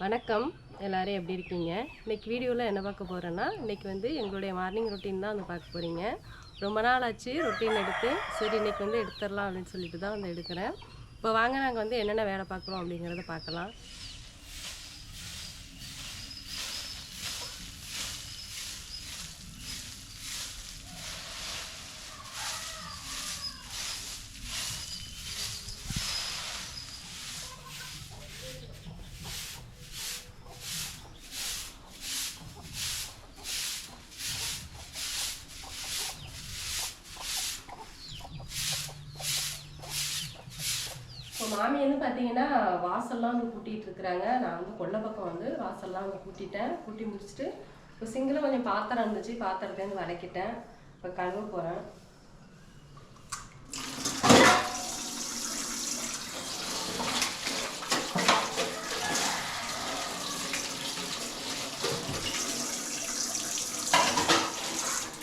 வணக்கம். எல்லோரும் எப்படி இருக்கீங்க? இன்னைக்கு வீடியோவில் என்ன பார்க்க போகிறேன்னா இன்றைக்கி வந்து எங்களுடைய மார்னிங் ரொட்டீன் தான் வந்து பார்க்க போகிறீங்க ரொம்ப நாள் ஆச்சு ரொட்டீன் எடுத்து சரி இன்னைக்கு வந்து எடுத்துடலாம் அப்படின்னு சொல்லிட்டு தான் வந்து எடுக்கிறேன். இப்போ வாங்க நாங்கள் வந்து என்னென்ன வேலை பார்க்குறோம் அப்படிங்கிறத பார்க்கலாம். மாமி வந்து பார்த்தீங்கன்னா வாசல்லாம் வந்து கூட்டிகிட்டு இருக்கிறாங்க நான் வந்து கொல்லை பக்கம் வந்து வாசல்லாம் வந்து கூட்டிட்டேன். கூட்டி முடிச்சுட்டு இப்போ சிங்கிளும் கொஞ்சம் பாத்திரம் இருந்துச்சு. பாத்திரத்துலேருந்து வதக்கிட்டேன். இப்போ கழுவ போகிறேன்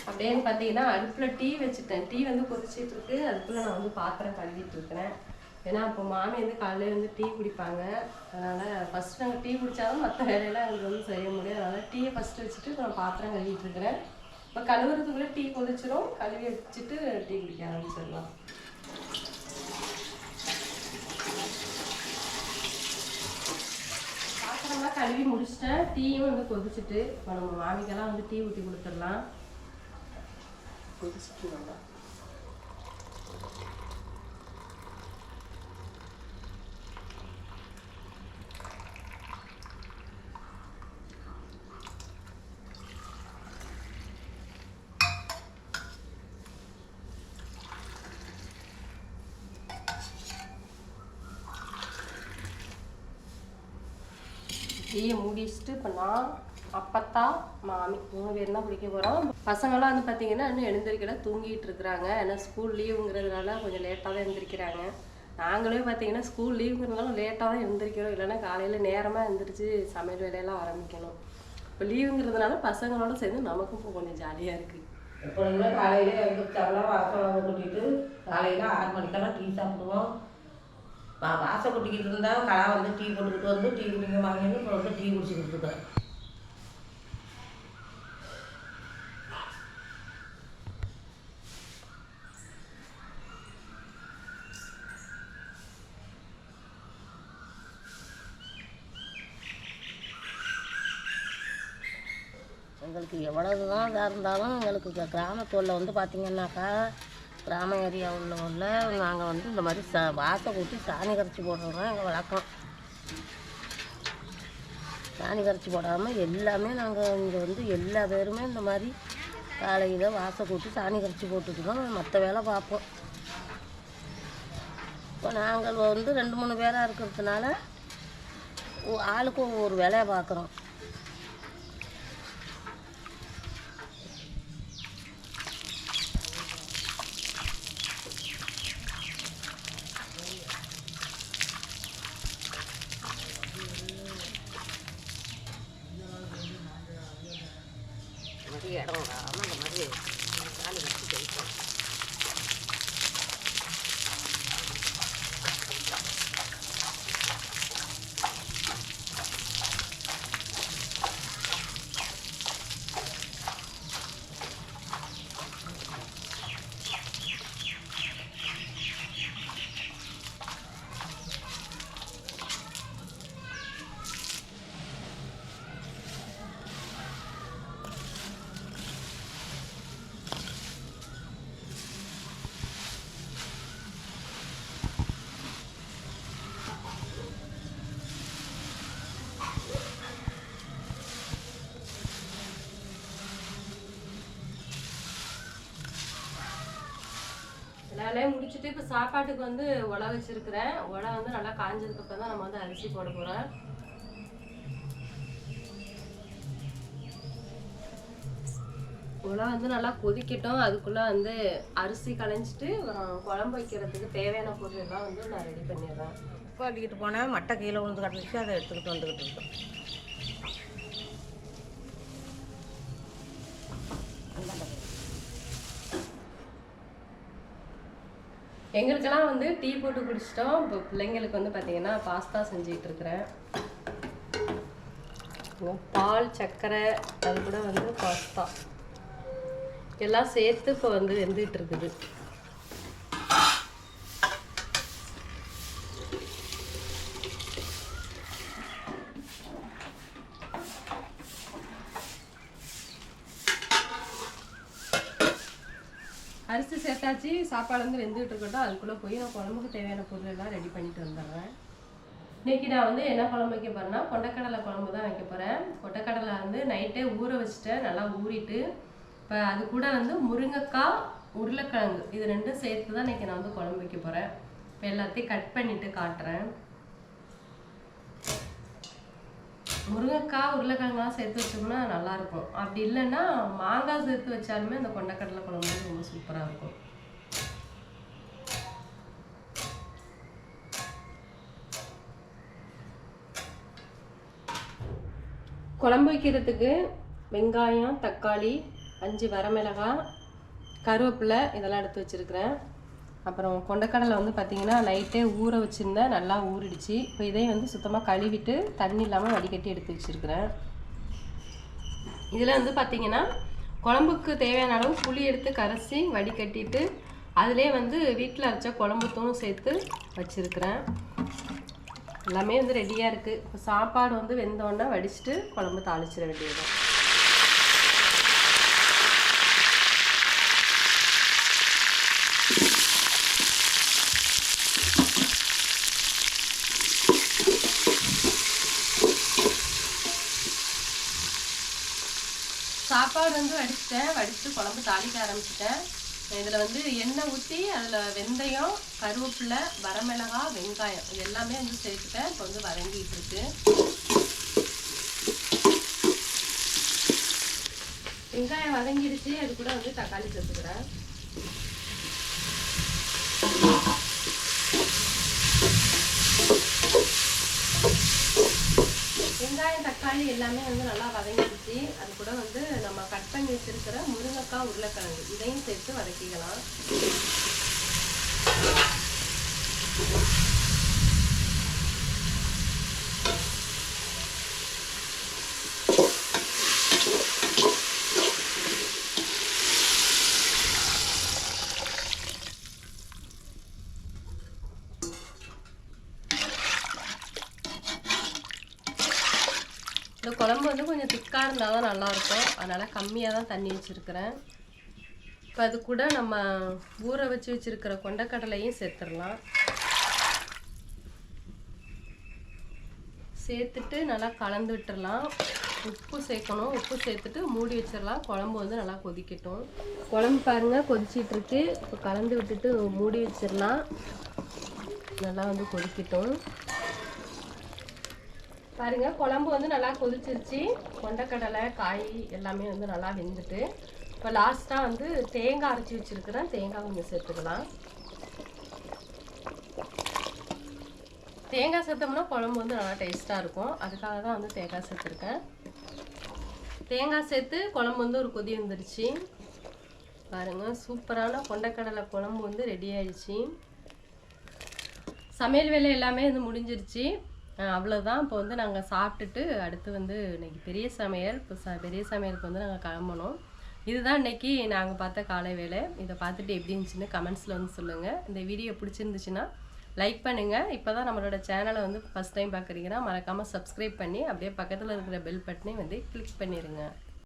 அப்படியே பார்த்தீங்கன்னா அடுப்பில் டீ வச்சுட்டேன். டீ வந்து கொதிச்சிட்டு இருக்கு. அதுக்குள்ளே நான் வந்து பாத்திரம் கழுவிட்டு இருக்கிறேன். ஏன்னா இப்போ மாமி வந்து காலையில வந்து டீ குடிப்பாங்க. அதனால் ஃபஸ்ட்டு நாங்கள் டீ குடித்தாலும் மற்ற வேலையெல்லாம் எங்களுக்கு வந்து செய்ய முடியும் அதனால் டீயை ஃபஸ்ட்டு வச்சுட்டு நான் பாத்திரம் கழுவிட்டு இருக்கிறேன். இப்போ கழுவுறதுக்குள்ளே டீ கொதிச்சிடும் கழுவி வச்சுட்டு டீ குடிக்க ஆரம்பிச்சிடலாம். பாத்திரம்லாம் கழுவி முடிச்சிட்டேன். டீயும் வந்து கொதிச்சிட்டு. இப்போ நம்ம மாமிக்கெல்லாம் வந்து டீ ஊற்றி கொடுத்துடலாம். கொதிச்சிட்டு நல்லா டீயை மூடி வச்சுட்டு இப்போ நான் அப்பத்தா மாமி மூணு பேர் தான் குடிக்க போகிறோம் பசங்களாம் வந்து பார்த்தீங்கன்னா இன்னும் எழுந்திரிக்கல தூங்கிட்டு இருக்கிறாங்க. ஏன்னா ஸ்கூல் லீவுங்கிறதுனால கொஞ்சம் லேட்டாக தான் எழுந்திரிக்கிறாங்க நாங்களே பார்த்தீங்கன்னா ஸ்கூல் லீவுங்கிறதுனால லேட்டாக தான் எழுந்திரிக்கிறோம் இல்லைன்னா காலையில் நேரமாக எழுந்திரிச்சு சமையல் வேலையெல்லாம் ஆரம்பிக்கணும். இப்போ லீவுங்கிறதுனால பசங்களோட சேர்ந்து நமக்கும் இப்போ கொஞ்சம் ஜாலியாக இருக்குது எப்பொழுதுமே காலையிலே எழுந்திரிச்சாலும் வாசல் கூட்டிகிட்டு காலையில் ஆறு மணிக்கெல்லாம் டீ சாப்பிடுவோம். வா- வாசல் குட்டிக்கிட்டு இருந்தால் கடை வந்து டீ போட்டுக்கிட்டு வந்து டீ குடிங்க வாங்கின்னு இப்போ வந்து டீ குடிச்சிக்கிட்டு இருக்கேன் எங்களுக்கு எவ்வளவு தான் இதாக இருந்தாலும் எங்களுக்கு கிராமத்தூரில் வந்து பார்த்திங்கன்னாக்கா கிராம ஏரியா உள்ள நாங்கள் வந்து இந்த மாதிரி ச வாசை கூட்டி சாணி கரைச்சி போடுறது தான் எங்கள் வழக்கம். சாணி கரைச்சி போடாமல் எல்லாமே நாங்கள் இங்கே வந்து எல்லா பேருமே இந்த மாதிரி காலையில் வாசை கூட்டி சாணி கரைச்சி போட்டுட்டு தான் மற்ற வேலை பார்ப்போம். இப்போ நாங்கள் வந்து ரெண்டு மூணு பேராக இருக்கிறதுனால ஆளுக்கு ஒவ்வொரு வேலையை பார்க்குறோம். வேலையை முடிச்சுட்டு இப்போ சாப்பாட்டுக்கு வந்து உலை வச்சிருக்கிறேன். உலை வந்து நல்லா காஞ்சதுக்கு அப்புறம் தான் நம்ம வந்து அரிசி போட போகிறோம் உலை வந்து நல்லா கொதிக்கட்டும். அதுக்குள்ளே வந்து அரிசி களைஞ்சிட்டு குழம்பு வைக்கிறதுக்கு தேவையான பொருள் எல்லாம் வந்து நான் ரெடி பண்ணிடுறேன். உட்காந்துக்கிட்டு போனேன் மட்டை கீழே விழுந்து கிடந்துச்சு அதை எடுத்துக்கிட்டு வந்துக்கிட்டு இருக்கோம். எங்களுக்கெல்லாம் வந்து டீ போட்டு குடிச்சிட்டோம். இப்போ பிள்ளைங்களுக்கு வந்து பார்த்தீங்கன்னா பாஸ்தா செஞ்சுட்டு இருக்கிறேன். பால் சர்க்கரை அது கூட வந்து பாஸ்தா. எல்லாம் சேர்த்து இப்போ வந்து வெந்துட்டு இருக்குது. ஆச்சு சாப்பாடு வந்து வெந்துகிட்டு இருக்கட்டும். அதுக்குள்ளே போய் நான் குழம்புக்கு தேவையான பொருள் எல்லாம் ரெடி பண்ணிட்டு வந்துடுறேன். இன்றைக்கி நான் வந்து என்ன குழம்பு வைக்க போகிறேன்னா கொண்டக்கடலை குழம்பு தான் வைக்க போகிறேன் கொண்டக்கடலை வந்து நைட்டே ஊற வச்சுட்டேன். நல்லா ஊறிட்டு இப்போ அது கூட வந்து முருங்கைக்காய் உருளைக்கிழங்கு இது ரெண்டும் சேர்த்து தான் இன்னைக்கு நான் வந்து குழம்பு வைக்க போகிறேன் இப்போ எல்லாத்தையும் கட் பண்ணிவிட்டு காட்டுறேன். முருங்கைக்காய் உருளைக்கிழங்குலாம் சேர்த்து வச்சோம்னா நல்லாயிருக்கும் அப்படி இல்லைன்னா மாங்காய் சேர்த்து வச்சாலுமே அந்த கொண்டக்கடலை குழம்பு ரொம்ப சூப்பராக இருக்கும். குழம்பு வைக்கிறதுக்கு வெங்காயம் தக்காளி அஞ்சு வரமிளகாய் கருவேப்பிலை இதெல்லாம் எடுத்து வச்சுருக்கிறேன். அப்புறம் கொண்டக்கடலை வந்து பார்த்திங்கன்னா நைட்டே ஊற வச்சுருந்தேன் நல்லா ஊறிடுச்சு. இப்போ இதையும் வந்து சுத்தமாக கழுவிட்டு தண்ணி இல்லாமல் வடிகட்டி எடுத்து வச்சுருக்கிறேன். இதில் வந்து பார்த்திங்கன்னா குழம்புக்கு தேவையான அளவு புளி எடுத்து கரைச்சி வடிகட்டிட்டு அதிலே வந்து வீட்டில் அரைச்ச குழம்பு தூணும் சேர்த்து வச்சுருக்கிறேன். எல்லாமே வந்து ரெடியாக இருக்குது இப்போ சாப்பாடு வந்து வெந்தோடனே வடிச்சிட்டு குழம்பு தாளிச்சிட வேண்டியதுதான் சாப்பாடு வந்து வடிச்சிட்டேன். வடித்து குழம்பு தாளிக்க ஆரம்பிச்சிட்டேன். இதில் வந்து எண்ணெய் ஊற்றி அதில் வெந்தயம் கருவேப்பிலை வரமிளகா வெங்காயம் இது எல்லாமே வந்து சேர்த்துட்டேன். இப்போ வந்து வதங்கிட்டு இருக்கு. வெங்காயம் வதங்கிடுச்சு. அது கூட வந்து தக்காளி சேர்த்துக்கிறேன். வெங்காயம் தக்காளி எல்லாமே வந்து நல்லா வதங்கிடுச்சு. அது கூட வந்து நம்ம கட் பண்ணி வச்சிருக்கிற முருங்கைக்காய் உருளைக்கிழங்கு இதையும் சேர்த்து வதக்கிக்கலாம். இந்த குழம்பு வந்து கொஞ்சம் திக்காக இருந்தால் தான் நல்லாயிருக்கும். அதனால் கம்மியாக தான் தண்ணி வச்சுருக்கிறேன். இப்போ அது கூட நம்ம ஊற வச்சு வச்சுருக்கிற கொண்டக்கடலையும் சேர்த்துடலாம். சேர்த்துட்டு நல்லா கலந்து விட்டுறலாம் உப்பு சேர்க்கணும். உப்பு சேர்த்துட்டு மூடி வச்சிடலாம். குழம்பு வந்து நல்லா கொதிக்கட்டும். குழம்பு பாருங்கள் கொதிச்சிட்டு இருக்கு இப்போ கலந்து விட்டுட்டு மூடி வச்சிடலாம். நல்லா வந்து கொதிக்கட்டும். பாருங்க குழம்பு வந்து நல்லா கொதிச்சிருச்சு. கொண்டக்கடலை காய் எல்லாமே வந்து நல்லா வெந்துட்டு இப்போ லாஸ்ட்டாக வந்து தேங்காய் அரைச்சி வச்சிருக்கிறேன். தேங்காய் கொஞ்சம் சேர்த்துக்கலாம். தேங்காய் சேர்த்தோம்னா குழம்பு வந்து நல்லா டேஸ்ட்டாக இருக்கும். அதுக்காக தான் வந்து தேங்காய் சேர்த்துருக்கேன். தேங்காய் சேர்த்து குழம்பு வந்து ஒரு கொதி வந்துருச்சு. பாருங்க சூப்பரான கொண்டக்கடலை குழம்பு வந்து ரெடி ஆயிடுச்சு. சமையல் வேலை எல்லாமே வந்து முடிஞ்சிருச்சு. அவ்வளோதான் இப்போ வந்து நாங்கள் சாப்பிட்டுட்டு அடுத்து வந்து இன்னைக்கு பெரிய சமையல் இப்போ ச பெரிய சமையலுக்கு வந்து நாங்கள் கிளம்பணும். இதுதான் இன்னைக்கு நாங்கள் பார்த்த காலை வேலை. இதை பார்த்துட்டு எப்படி இருந்துச்சுன்னு கமெண்ட்ஸில் வந்து சொல்லுங்கள் இந்த வீடியோ பிடிச்சிருந்துச்சுன்னா லைக் பண்ணுங்கள் இப்போ தான் நம்மளோட சேனலை வந்து ஃபஸ்ட் டைம் பார்க்குறீங்கன்னா மறக்காமல் சப்ஸ்கிரைப் பண்ணி அப்படியே பக்கத்தில் இருக்கிற பெல் பட்டனே வந்து கிளிக் பண்ணிடுங்க